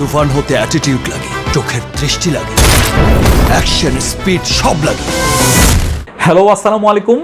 তুফান হতে অ্যাটিটিউড লাগে, চোখের দৃষ্টি লাগে অ্যাকশন স্পিড সব লাগে। হ্যালো আসসালামু আলাইকুম।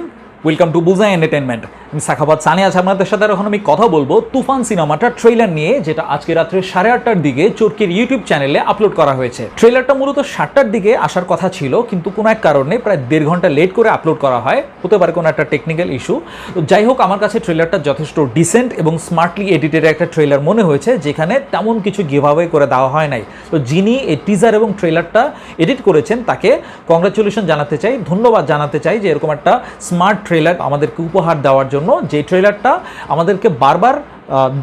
ওয়েলকাম টু বুজা এন্টারটেনমেন্ট সাখাবাদ সানি আছি আপনাদের সাথে এখন আমি কথা বলব তুফান সিনেমাটার ট্রেলার নিয়ে, যেটা আজকে রাত্রে সাড়ে আটটার দিকে চোরকির ইউটিউব চ্যানেলে আপলোড করা হয়েছে। ট্রেলারটা মূলত সাতটার দিকে আসার কথা ছিল, কিন্তু কোনো এক কারণে প্রায় দেড় ঘণ্টা লেট করে আপলোড করা হয়। হতে পারে কোনো একটা টেকনিক্যাল ইস্যু তো যাই হোক, আমার কাছে ট্রেলারটা যথেষ্ট ডিসেন্ট এবং স্মার্টলি এডিটেড একটা ট্রেলার মনে হয়েছে, যেখানে তেমন কিছু গিভাওয়ে করে দেওয়া হয় নাই। তো যিনি এই টিজার এবং ট্রেলারটা এডিট করেছেন, তাকে কংগ্রাচুলেশন জানাতে চাই, ধন্যবাদ জানাতে চাই যে এরকম একটা স্মার্ট ট্রেলার আমাদেরকে উপহার দেওয়ার জন্য। যে ট্রেলারটা আমাদেরকে বারবার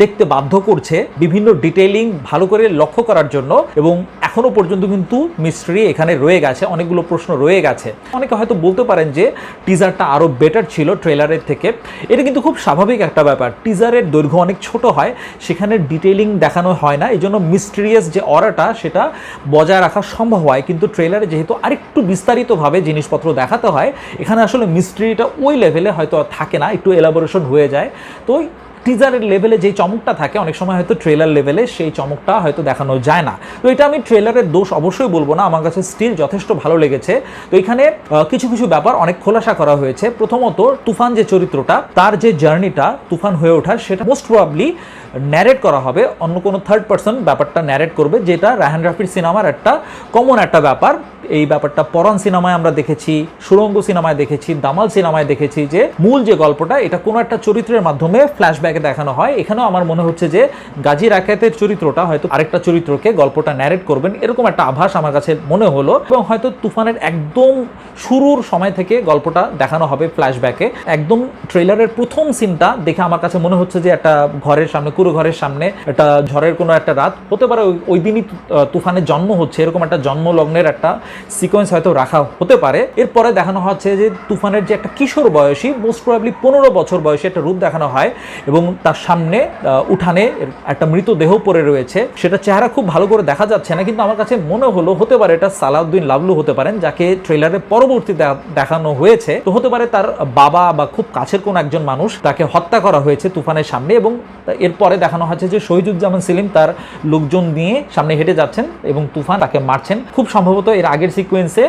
দেখতে বাধ্য করছে বিভিন্ন ডিটেইলিং ভালো করে লক্ষ্য করার জন্য এবং এখনও পর্যন্ত কিন্তু মিস্ট্রি এখানে রয়ে গেছে, অনেকগুলো প্রশ্ন রয়ে গেছে। অনেকে হয়তো বলতে পারেন যে টিজারটা আরও বেটার ছিল ট্রেলারের থেকে। এটা কিন্তু খুব স্বাভাবিক একটা ব্যাপার। টিজারের দৈর্ঘ্য অনেক ছোট হয়, সেখানে ডিটেইলিং দেখানো হয় না। এই জন্য মিস্ট্রিয়াস যে অরাটা সেটা বজায় রাখা সম্ভব হয়। কিন্তু ট্রেলারে যেহেতু আরেকটু বিস্তারিতভাবে জিনিসপত্র দেখাতে হয়, এখানে আসলে মিস্ট্রিটা ওই লেভেলে হয়তো থাকে না, একটু এলাবোরেশন হয়ে যায়। তো টিজারের লেভেলে যেই চমকটা থাকে, অনেক সময় হয়তো ট্রেলার লেভেলে সেই চমকটা হয়তো দেখানো যায় না। তো এটা আমি ট্রেলারের দোষ অবশ্যই বলব না, আমার কাছে স্টিল যথেষ্ট ভালো লেগেছে। তো এখানে কিছু কিছু ব্যাপার অনেক খোলাসা করা হয়েছে। প্রথমত, তুফান যে চরিত্রটা, তার যে জার্নিটা তুফান হয়ে ওঠার, সেটা মোস্ট প্রবাবলি ন্যারেট করা হবে। অন্য কোনো থার্ড পার্সন ব্যাপারটা ন্যারেট করবে, যেটা রাহান রাফির সিনেমার একটা কমন একটা ব্যাপার। এই ব্যাপারটা পরান সিনেমায় আমরা দেখেছি সুরঙ্গ সিনেমায় দেখেছি, দামাল সিনেমায় দেখেছি যে, মূল যে গল্পটা, এটা কোনো একটা চরিত্রের মাধ্যমে ফ্ল্যাশব্যাকে দেখানো হয়। এখানেও আমার মনে হচ্ছে যে গাজী রাকাতের চরিত্রটা হয়তো আরেকটা চরিত্রকে গল্পটা ন্যারেট করবেন। এরকম একটা আভাস আমার কাছে মনে হলো এবং হয়তো তুফানের একদম শুরুর সময় থেকে গল্পটা দেখানো হবে ফ্ল্যাশব্যাকে একদম ট্রেলারের প্রথম সিনটা দেখে আমার কাছে মনে হচ্ছে যে একটা ঘরের সামনে কুড়ো ঘরের সামনে একটা ঝড়ের কোনো একটা রাত। হতে পারে ওই- দিনই তুফানের জন্ম হচ্ছে। এরকম একটা জন্ম লগ্নের একটা সিকোয়েন্স হয়তো রাখা হতে পারে। এরপরে দেখানো হচ্ছে যে তুফানের যে একটা কিশোর বয়সী মোস্ট প্রবাবলি পনেরো বছর বয়সে একটা রূপ দেখানো হয় এবং তার সামনে উঠানে একটা মৃতদেহ পড়ে রয়েছে। সেটা চেহারা খুব ভালো করে দেখা যাচ্ছে না, কিন্তু আমার কাছে মনে হলো হতে পারে এটা সালাউদ্দিন লাভলু হতে পারেন, যাকে ট্রেলারে পরবর্তী দেখানো হয়েছে। তো হতে পারে তার বাবা বা খুব কাছের কোন একজন মানুষ তাকে হত্যা করা হয়েছে তুফানের সামনে এবং এরপরে দেখানো হচ্ছে যে শহীদুজ্জামান সেলিম তার লোকজন নিয়ে সামনে হেঁটে যাচ্ছেন এবং তুফান তাকে মারছেন। খুব সম্ভবত এর আগের সিকোয়েন্সে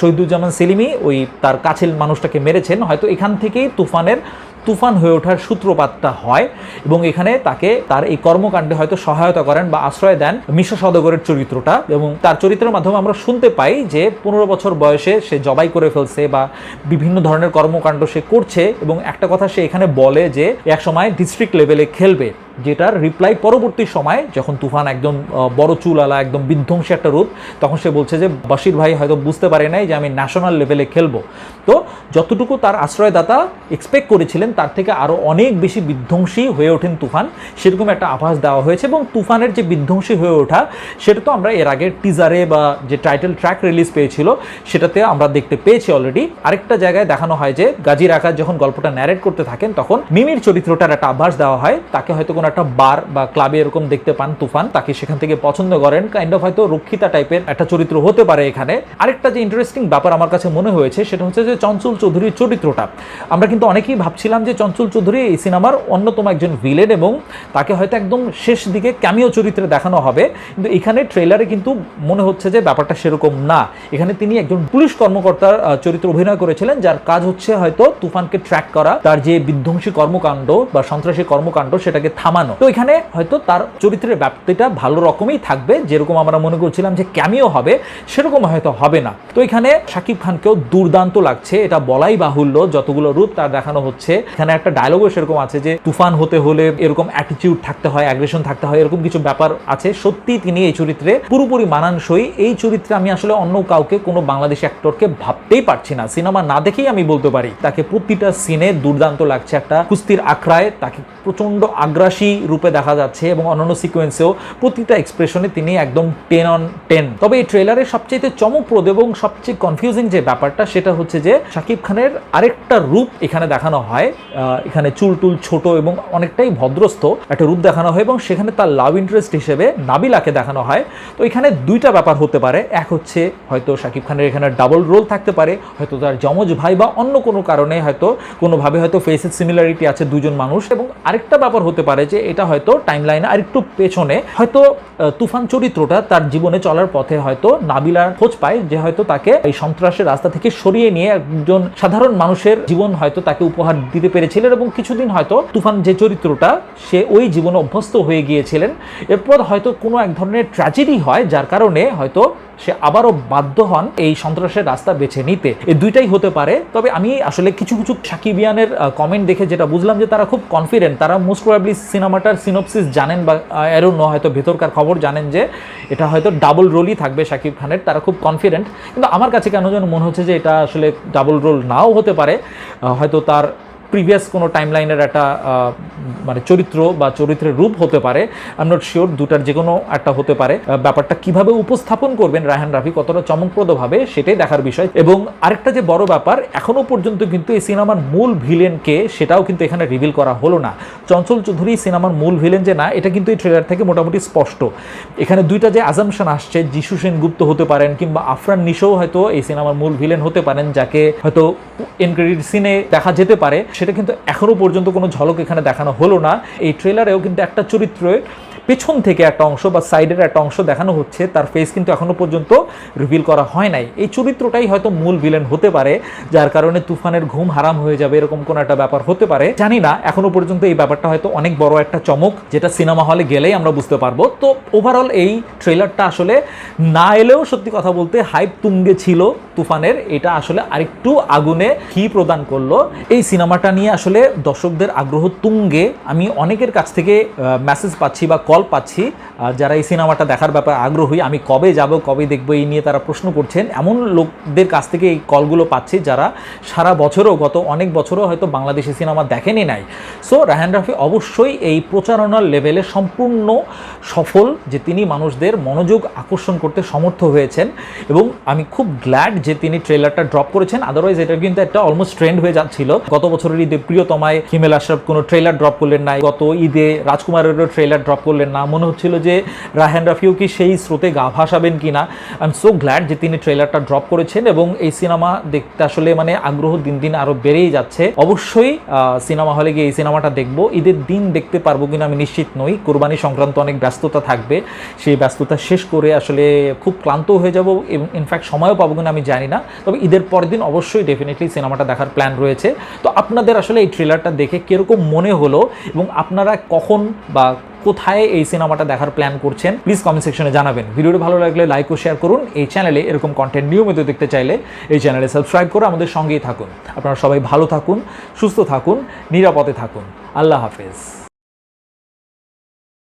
শহীদুজ্জামান সেলিমই ওই তার কাছের মানুষটাকে মেরেছেন। হয়তো এখান থেকেই তুফানের তুফান হয়ে ওঠার সূত্রপাতটা হয় এবং এখানে তাকে তার এই কর্মকাণ্ডে হয়তো সহায়তা করেন বা আশ্রয় দেন মিশা সদগরের চরিত্রটা এবং তার চরিত্রের মাধ্যমে আমরা শুনতে পাই যে পনেরো বছর বয়সে সে জবাই করে ফেলছে বা বিভিন্ন ধরনের কর্মকাণ্ড সে করছে এবং একটা কথা সে এখানে বলে যে এক সময় ডিস্ট্রিক্ট লেভেলে খেলবে। যেটার রিপ্লাই পরবর্তী সময়, যখন তুফান একদম বড় চুলালা, একদম বিধ্বংসী একটা রূপ, তখন সে বলছে যে বাসির ভাই হয়তো বুঝতে পারে নাই যে আমি ন্যাশনাল লেভেলে খেলব। তো যতটুকু তার আশ্রয়দাতা এক্সপেক্ট করেছিলেন, তার থেকে আরও অনেক বেশি বিধ্বংসী হয়ে ওঠেন তুফান। সেরকম একটা আভাস দেওয়া হয়েছে এবং তুফানের যে বিধ্বংসী হয়ে ওঠা, সেটা তো আমরা এর আগে টিজারে বা যে টাইটেল ট্র্যাক রিলিজ পেয়েছিল, সেটাতে আমরা দেখতে পেয়েছি অলরেডি আরেকটা জায়গায় দেখানো হয় যে, গাজী রাকাত যখন গল্পটা ন্যারেট করতে থাকেন, তখন মিমির চরিত্রটার একটা আভাস দেওয়া হয়। তাকে হয়তো কোনো একটা বার বা ক্লাবে এরকম দেখতে পান তুফান, তাকে সেখান থেকে পছন্দ করেন। কাইন্ড অফ হয়তো রক্ষিতা টাইপের একটা চরিত্র হতে পারে এখানে। আরেকটা যে ইন্টারেস্টিং ব্যাপার আমার কাছে মনে হয়েছে, সেটা হচ্ছে যে চঞ্চল চৌধুরীর চরিত্রটা। আমরা কিন্তু অনেকেই ভাবছিলাম যে চঞ্চল চৌধুরী এই সিনেমার অন্যতম একজন ভিলেন এবং তাকে হয়তো একদম শেষ দিকে ক্যামিও চরিত্রে দেখানো হবে। কিন্তু এখানে ট্রেলারে কিন্তু মনে হচ্ছে যে ব্যাপারটা সেরকম না। এখানে তিনি একজন পুলিশ কর্মকর্তার চরিত্র অভিনয় করেছিলেন, যার কাজ হচ্ছে হয়তো তুফানকে ট্র্যাক করা, তার যে বিধ্বংসী কর্মকাণ্ড বা সন্ত্রাসী কর্মকাণ্ড, সেটাকে থামানো। তো এখানে হয়তো তার চরিত্রের ব্যাপ্তিটা ভালো রকমই থাকবে, যেরকম আমরা মনে করছিলাম যে ক্যামিও হবে, সেরকম হয়তো হবে না। তো এখানে শাকিব খানকেও দুর্দান্ত লাগছে, এটা বলাই বাহুল্য, যতগুলো রূপ তার দেখানো হচ্ছে। এখানে একটা ডায়লগও সেরকম আছে যে, তুফান হতে হলে এরকম অ্যাটিটিউড থাকতে হয় অ্যাগ্রেশন থাকতে হয়, এরকম কিছু ব্যাপার আছে। সত্যি তিনি এই চরিত্রে পুরোপুরি মানানসই। এই চরিত্রে আমি আসলে অন্য কাউকে, কোনো বাংলাদেশি অ্যাক্টরকে ভাবতেই পারছি না। সিনেমা না দেখেই আমি বলতে পারি, তাকে প্রতিটা সিনে দুর্দান্ত লাগছে। একটা কুস্তির আখড়ায় তাকে প্রচণ্ড আগ্রাসী রূপে দেখা যাচ্ছে এবং অন্যান্য সিকোয়েন্সেও প্রতিটা এক্সপ্রেশনে তিনি একদম টেন অন টেন তবে এই ট্রেলারের সবচেয়ে চমকপ্রদ এবং সবচেয়ে কনফিউজিং যে ব্যাপারটা, সেটা হচ্ছে যে শাকিব খানের আরেকটা রূপ এখানে দেখানো হয়। এখানে চুল টুল ছোট এবং অনেকটাই ভদ্রস্থ একটা রূপ দেখানো হয় এবং সেখানে তার লাভ ইন্টারেস্ট হিসেবে নাবিলাকে দেখানো হয়। তো এখানে দুইটা ব্যাপার হতে পারে। এক হচ্ছে হয়তো শাকিব খানের এখানে ডাবল রোল থাকতে পারে, হয়তো তার যমজ ভাই বা অন্য কোনো কারণে হয়তো কোনোভাবে হয়তো ফেসের সিমিলারিটি আছে দুজন মানুষ। এবং আরেকটা ব্যাপার হতে পারে যে এটা হয়তো টাইম লাইনে আর একটু পেছনে, হয়তো তুফান চরিত্রটা তার জীবনে চলার পথে হয়তো নাবিলার খোঁজ পায় যে হয়তো তাকে এই সন্ত্রাসের রাস্তা থেকে সরিয়ে নিয়ে একজন সাধারণ মানুষের জীবন হয়তো তাকে উপহার দিতে পেরেছিলেন এবং কিছুদিন হয়তো তুফান যে চরিত্রটা, সে ওই জীবনে অভ্যস্ত হয়ে গিয়েছিলেন। এরপর হয়তো কোনো এক ধরনের ট্র্যাজেডি হয়, যার কারণে হয়তো সে আবারও বাধ্য হন এই সন্ত্রাসের রাস্তা বেছে নিতে। এই দুইটাই হতে পারে, তবে আমি আসলে কিছু কিছু সাকিবিয়ানের কমেন্ট দেখে যেটা বুঝলাম যে তারা খুব কনফিডেন্ট তারা মোস্ট প্রবাবলি সিনেমাটার সিনোপসিস জানেন বা এরও ন হয়তো ভেতরকার খবর জানেন যে এটা হয়তো ডাবল রোলই থাকবে শাকিব খানের, তারা খুব কনফিডেন্ট কিন্তু আমার কাছে কেন যেন মনে হচ্ছে যে এটা আসলে ডাবল রোল নাও হতে পারে হয়তো তার প্রিভিয়াস কোনো টাইমলাইনের একটা মানে চরিত্র বা চরিত্রের রূপ হতে পারে আই নট শিওর দুটার যে কোনো একটা হতে পারে। ব্যাপারটা কীভাবে উপস্থাপন করবেন রায়হান রাফি, কতটা চমকপ্রদভাবে সেটাই দেখার বিষয়। এবং আরেকটা যে বড় ব্যাপার, এখনও পর্যন্ত কিন্তু এই সিনেমার মূল ভিলেনকে সেটাও কিন্তু এখানে রিভিল করা হলো না। চঞ্চল চৌধুরী সিনেমার মূল ভিলেন যে না, এটা কিন্তু এই ট্রেলার থেকে মোটামুটি স্পষ্ট। এখানে দুইটা যে আজামশন আসছে, যিশু সেনগুপ্ত হতে পারেন কিংবা আফরান নিশোও হয়তো এই সিনেমার মূল ভিলেন হতে পারেন, যাকে হয়তো এনক্রেডিট সিনে দেখা যেতে পারে। সেটা কিন্তু এখনও পর্যন্ত কোনো ঝলক এখানে দেখানো হলো না। এই ট্রেলারেও কিন্তু একটা চরিত্রের পেছন থেকে একটা অংশ বা সাইডের একটা অংশ দেখানো হচ্ছে, তার ফেস কিন্তু এখনও পর্যন্ত রিভিল করা হয় নাই। এই চরিত্রটাই হয়তো মূল ভিলেন হতে পারে, যার কারণে তুফানের ঘুম হারাম হয়ে যাবে, এরকম কোনো একটা ব্যাপার হতে পারে। জানি না, এখনও পর্যন্ত এই ব্যাপারটা হয়তো অনেক বড় একটা চমক, যেটা সিনেমা হলে গেলেই আমরা বুঝতে পারব। তো ওভারঅল এই ট্রেলারটা আসলে না এলেও সত্যি কথা বলতে হাইপ তুঙ্গে ছিল তুফানের, এটা আসলে আরেকটু আগুনে ঘি প্রদান করল। এই সিনেমাটা নিয়ে আসলে দর্শকদের আগ্রহ তুঙ্গে। আমি অনেকের কাছ থেকে মেসেজ পাচ্ছি বা কল পাচ্ছি। আহ, যারা এই সিনেমাটা দেখার ব্যাপারে আগ্রহী আমি কবে যাব কবে দেখব এই নিয়ে তারা প্রশ্ন করছেন। এমন লোকদের কাছ থেকে এই কলগুলো পাচ্ছি যারা সারা বছরও গত অনেক বছরও হয়তো বাংলাদেশি সিনেমা দেখেনি নাই। সো রাহান রাফি অবশ্যই এই প্রচারণার লেভেলে সম্পূর্ণ সফল যে তিনি মানুষদের মনোযোগ আকর্ষণ করতে সমর্থ হয়েছেন। এবং আমি খুব গ্ল্যাড যে তিনি ট্রেলারটা ড্রপ করেছেন। আদারওয়াইজ এটা কিন্তু একটা অলমোস্ট ট্রেন্ড হয়ে যাচ্ছিল। গত বছরের ঈদে প্রিয়তমায় হিমেল আশরাফ কোনো ট্রেলার ড্রপ করলেন নাই। গত ঈদে রাজকুমারেরও ট্রেলার ড্রপ করলেন না, মনে হচ্ছিল যে রাহান রাফিও কি সেই স্রোতে গা ভাসাবেন কি না আই এম সো গ্ল্যাড যে তিনি ট্রেলারটা ড্রপ করেছেন এবং এই সিনেমা দেখতে আসলে মানে আগ্রহ দিন দিন আরও বেড়েই যাচ্ছে। অবশ্যই সিনেমা হলে গিয়ে এই সিনেমাটা দেখব। ঈদের দিন দেখতে পারব কিনা আমি নিশ্চিত নই। কোরবানি সংক্রান্ত অনেক ব্যস্ততা থাকবে। সেই ব্যস্ততা শেষ করে আসলে খুব ক্লান্ত হয়ে যাব এবং ইনফ্যাক্ট সময়ও পাবো কিনা আমি জানি না। তবে ঈদের পরের দিন অবশ্যই ডেফিনেটলি সিনেমাটা দেখার প্ল্যান রয়েছে। তো আপনাদের আসলে এই ট্রেলারটা দেখে কীরকম মনে হলো এবং আপনারা কখন বা কোথায় এই সিনেমাটা দেখার প্ল্যান করছেন প্লিজ কমেন্ট সেকশনে জানাবেন। ভিডিওটি ভালো লাগলে লাইক ও শেয়ার করুন। এই চ্যানেলে এরকম কন্টেন্ট নিয়মিত দেখতে চাইলে এই চ্যানেলে সাবস্ক্রাইব করে আমাদের সঙ্গেই থাকুন। আপনারা সবাই ভালো থাকুন, সুস্থ থাকুন, নিরাপদে থাকুন। আল্লাহ হাফেজ।